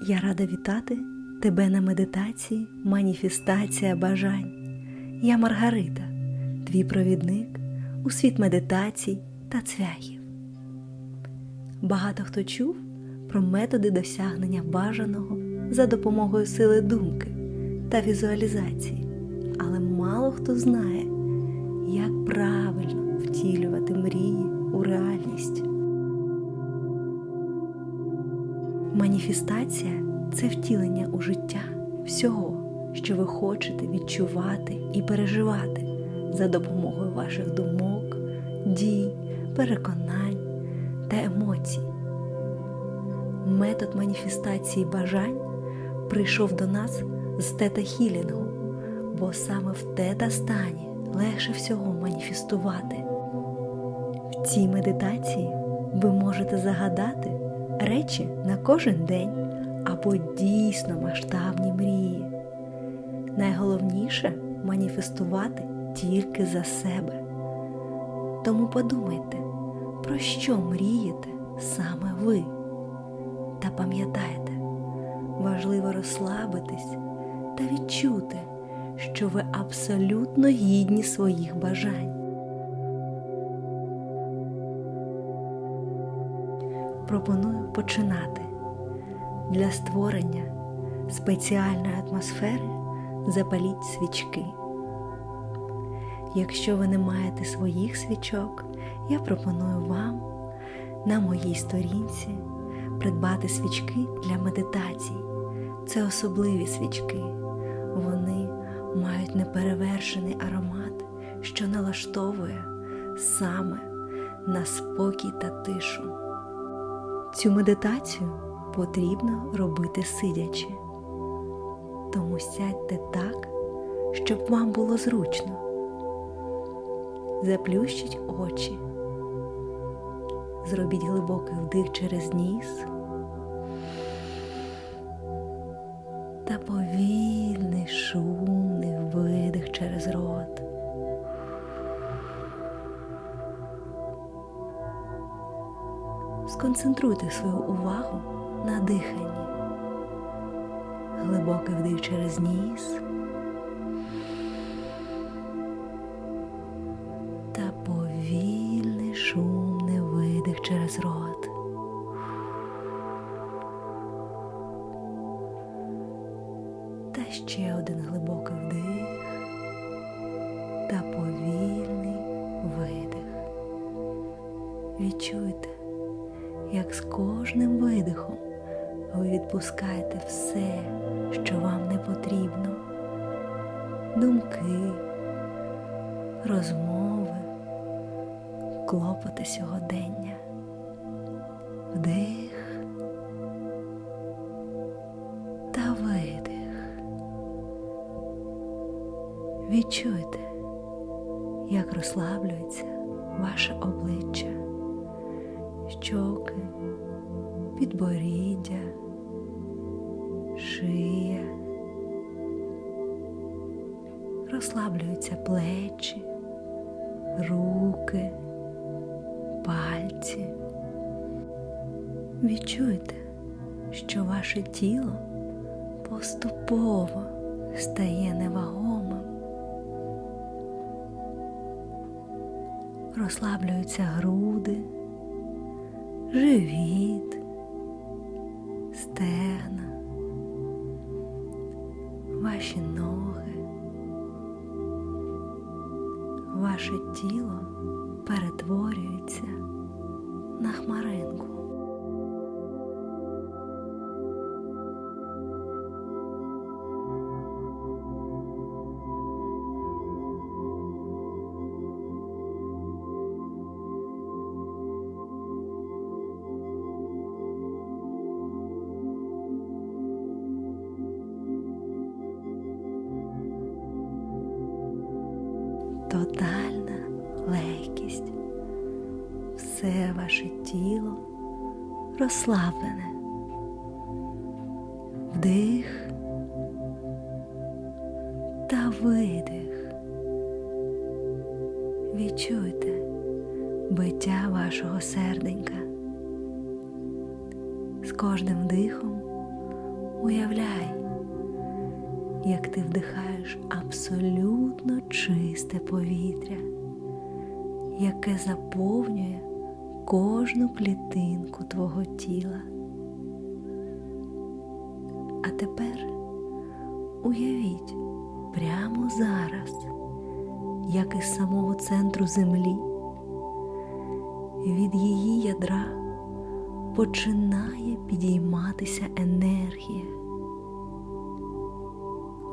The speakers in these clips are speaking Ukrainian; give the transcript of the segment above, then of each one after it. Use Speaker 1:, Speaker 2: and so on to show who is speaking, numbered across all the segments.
Speaker 1: Я рада вітати тебе на медитації Маніфестація бажань. Я Маргарита, твій провідник у світ медитацій та цвяхів. Багато хто чув про методи досягнення бажаного за допомогою сили думки та візуалізації, але мало хто знає, як правильно втілювати мрії у реальність. Маніфестація це втілення у життя всього, що ви хочете відчувати і переживати за допомогою ваших думок, дій, переконань та емоцій. Метод маніфестації бажань прийшов до нас з тета-хілінгу, бо саме в тета-стані легше всього маніфестувати. В цій медитації ви можете загадати речі на кожен день або дійсно масштабні мрії. Найголовніше маніфестувати тільки за себе. Тому подумайте, про що мрієте саме ви. Та пам'ятайте, важливо розслабитись та відчути, що ви абсолютно гідні своїх бажань. Пропоную починати. Для створення спеціальної атмосфери запаліть свічки. Якщо ви не маєте своїх свічок, я пропоную вам на моїй сторінці придбати свічки для медитацій. Це особливі свічки. Вони мають неперевершений аромат, що налаштовує саме на спокій та тишу. Цю медитацію потрібно робити сидячи. Тому сядьте так, щоб вам було зручно. Заплющіть очі. Зробіть глибокий вдих через ніс сконцентруйте свою увагу на диханні. Глибокий вдих через ніс ви відпускаєте все, що вам не потрібно, думки, розмови, клопоти сьогодення, вдих та видих. Відчуйте, як розслаблюється ваше обличчя щоки, підборіддя, шия, розслаблюються плечі, руки, пальці. Відчуйте, що ваше тіло поступово стає невагомим. Розслаблюються груди живіт, ваше тіло тотальна легкість. Все ваше тіло розслаблене. Вдих та видих. Відчуйте биття вашого серденька. З кожним дихом Уявляй, як ти вдихаєш абсолютно чисте повітря, яке заповнює кожну клітинку твого тіла. А тепер уявіть прямо зараз, як із самого центру землі, від її ядра починає підійматися енергія.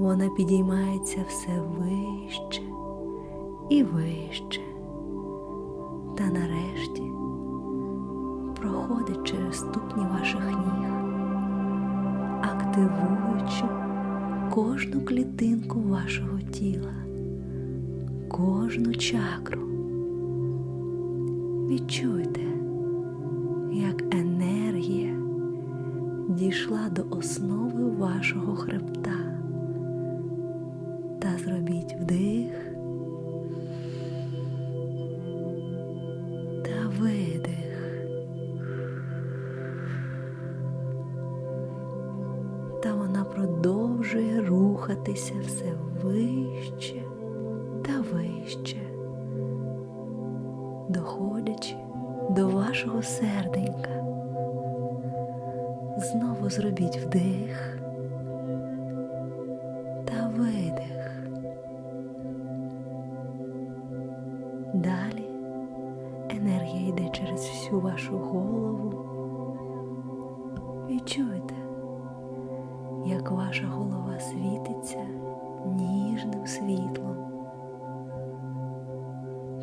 Speaker 1: Вона підіймається все вище і вище, та нарешті проходить через ступні ваших ніг, активуючи кожну клітинку вашого тіла, кожну чакру. Відчуйте, як енергія дійшла до основи вашого хребта. Зробіть вдих та видих. Та вона продовжує рухатися все вище та вище, доходячи до вашого серденька. Знову зробіть вдих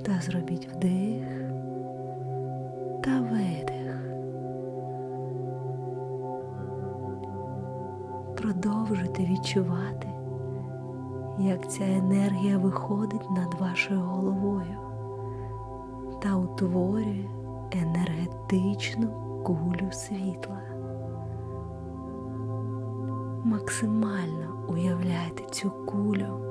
Speaker 1: Та зробіть вдих та видих. Продовжуйте відчувати, як ця енергія виходить над вашою головою та утворює енергетичну кулю світла. Максимально уявляйте цю кулю.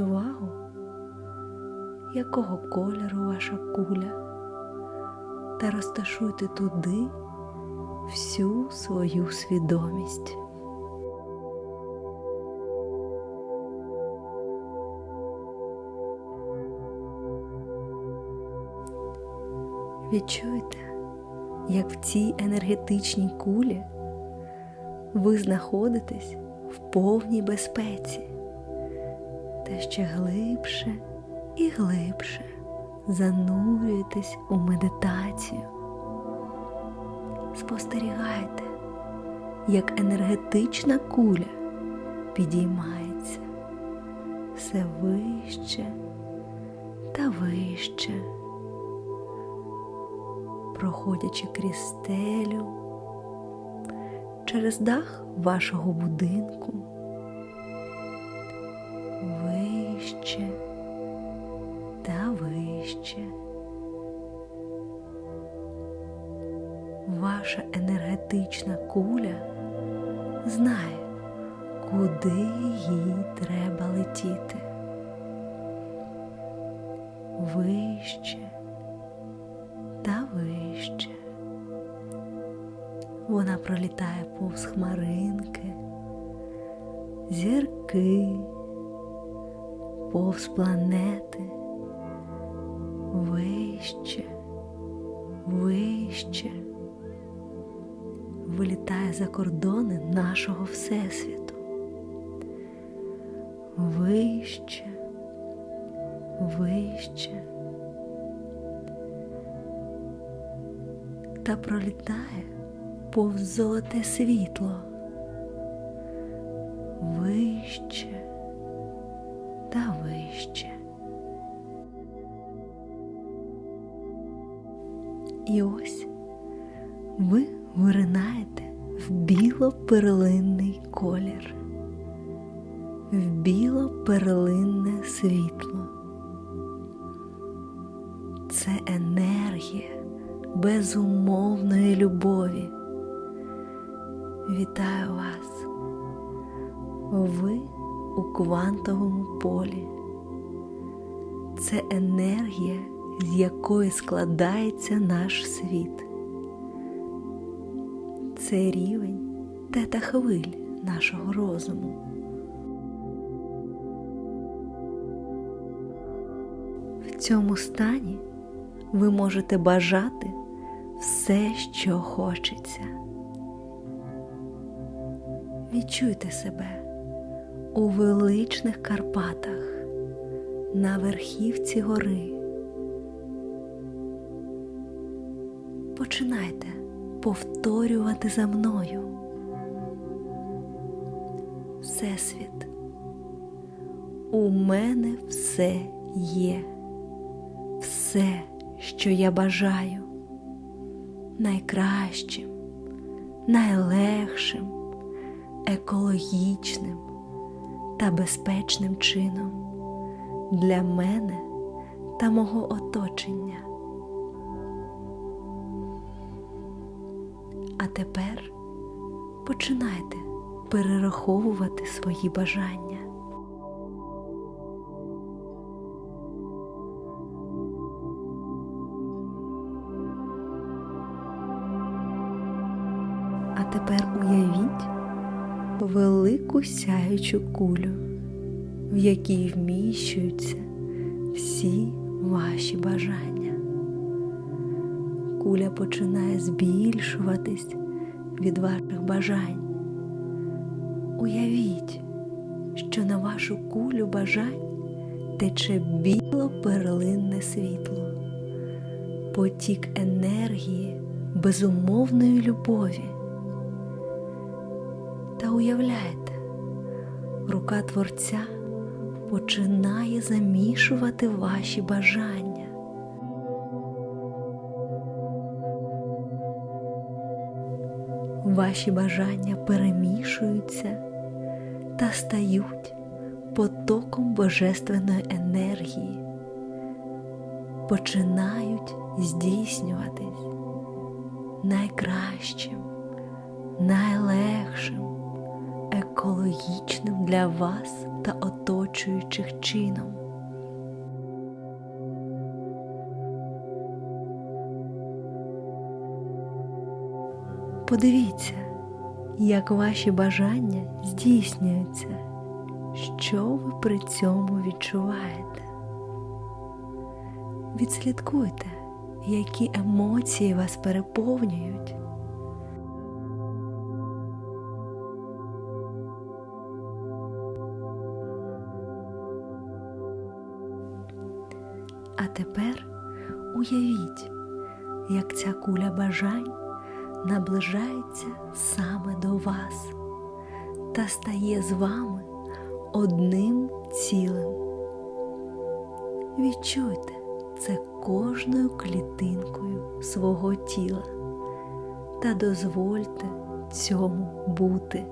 Speaker 1: Зверніть увагу, якого кольору ваша куля, та розташуйте туди всю свою свідомість. Відчуйте, як в цій енергетичній кулі ви знаходитесь в повній безпеці ще глибше і глибше занурюєтесь у медитацію. Спостерігайте, як енергетична куля підіймається все вище та вище, проходячи крізь стелю, через дах вашого будинку, вище та вище. Ваша енергетична куля знає, куди їй треба летіти. Вище та вище. Вона пролітає повз хмаринки, зірки, повз планети, вище, вище вилітає за кордони нашого Всесвіту. Вище, вище. Та пролітає повз золоте світло. Вище вище. І ось ви виринаєте в біло-перлинний колір, в біло-перлинне світло. Це енергія безумовної любові. Вітаю вас! Ви у квантовому полі. Це енергія, з якої складається наш світ це рівень тета хвиль нашого розуму. В цьому стані ви можете бажати все, що хочеться. Відчуйте себе у величних Карпатах на верхівці гори. Починайте повторювати за мною. Всесвіт. У мене все є, все, що я бажаю, найкращим, найлегшим, екологічним та безпечним чином для мене та мого оточення. А тепер починайте перераховувати свої бажання. А тепер уявіть велику сяючу кулю, в якій вміщуються всі ваші бажання. Куля починає збільшуватись від ваших бажань. Уявіть, що на вашу кулю бажань тече біло перлинне світло, потік енергії безумовної любові. Та уявляйте, рука Творця починає замішувати ваші бажання. Ваші бажання перемішуються та стають потоком божественної енергії, починають здійснюватись найкращим, найлегшим, екологічним для вас та оточуючих чином. Подивіться, як ваші бажання здійснюються, що ви при цьому відчуваєте. Відслідкуйте, які емоції вас переповнюють. Тепер уявіть, як ця куля бажань наближається саме до вас та стає з вами одним цілим. Відчуйте це кожною клітинкою свого тіла та дозвольте цьому бути.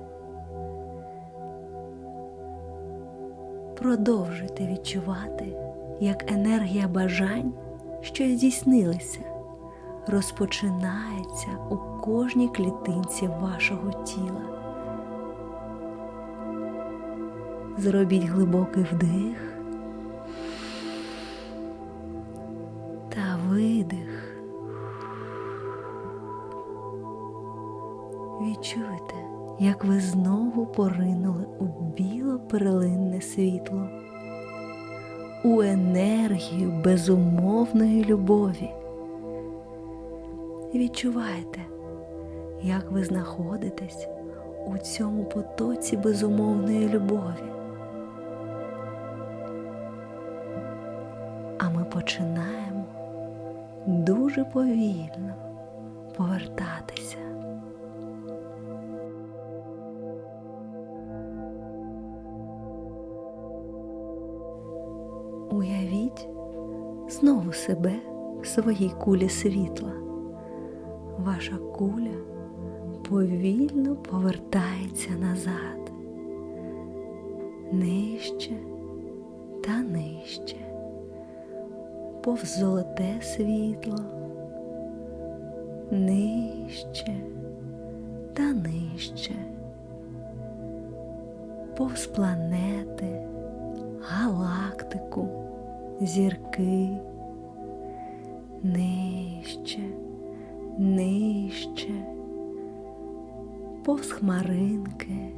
Speaker 1: Продовжуйте відчувати, як енергія бажань, що здійснилися, розпочинається у кожній клітинці вашого тіла. Зробіть глибокий вдих та видих. Відчуйте, як ви знову поринули у біло-перлинне світло, у енергію безумовної любові. Відчувайте, як ви знаходитесь у цьому потоці безумовної любові. А ми починаємо дуже повільно повертатися. Уявіть знову себе в своїй кулі світла. Ваша куля повільно повертається назад, нижче та нижче, повз золоте світло, нижче та нижче, повз планети, галактику, зірки, нижче, нижче, повз хмаринки,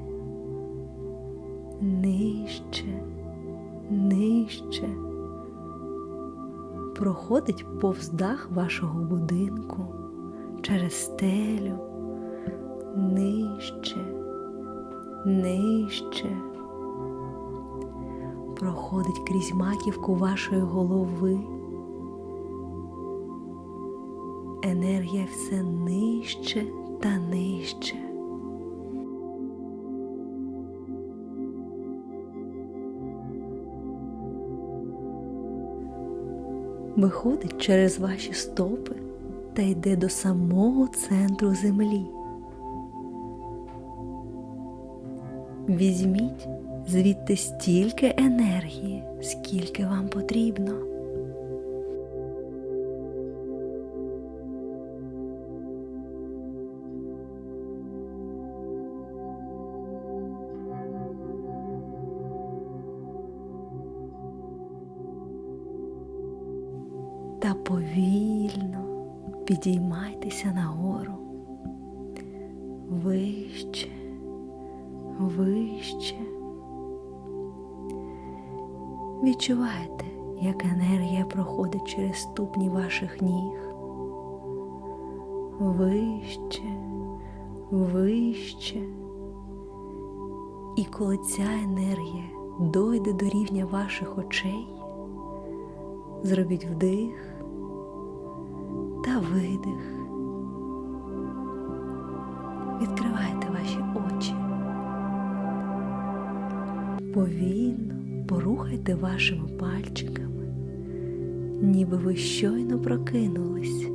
Speaker 1: нижче, нижче. Проходить повз дах вашого будинку, через стелю, нижче, нижче. Проходить крізь маківку вашої голови. Енергія все нижче та нижче. Виходить через ваші стопи та йде до самого центру землі. Візьміть звідти стільки енергії, скільки вам потрібно. Та повільно підіймайтеся нагору. Вище, вище. Відчуваєте, як енергія проходить через ступні ваших ніг. Вище, вище. І коли ця енергія дойде до рівня ваших очей, зробіть вдих та видих. Відкривайте ваші очі. Повільно порухайте вашими пальчиками, ніби ви щойно прокинулись.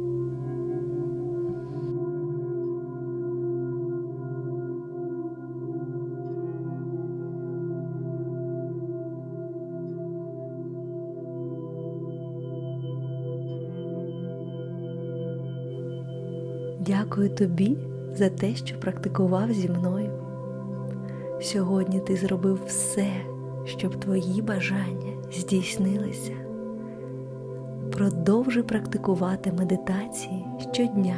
Speaker 1: Дякую тобі за те, що практикував зі мною. Сьогодні ти зробив все, щоб твої бажання здійснилися. Продовжуй практикувати медитації щодня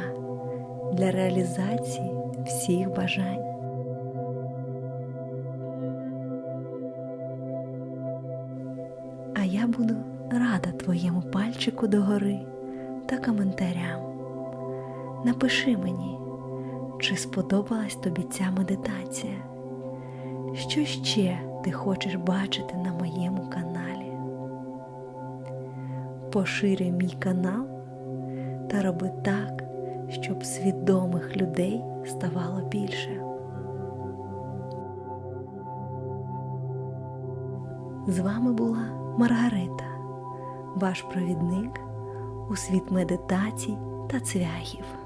Speaker 1: для реалізації всіх бажань. А я буду рада твоєму пальчику догори та коментарям. Напиши мені, чи сподобалась тобі ця медитація. Що ще ти хочеш бачити на моєму каналі? Поширюй мій канал та роби так, щоб свідомих людей ставало більше. З вами була Маргарита, ваш провідник у світ медитацій та цвяхів.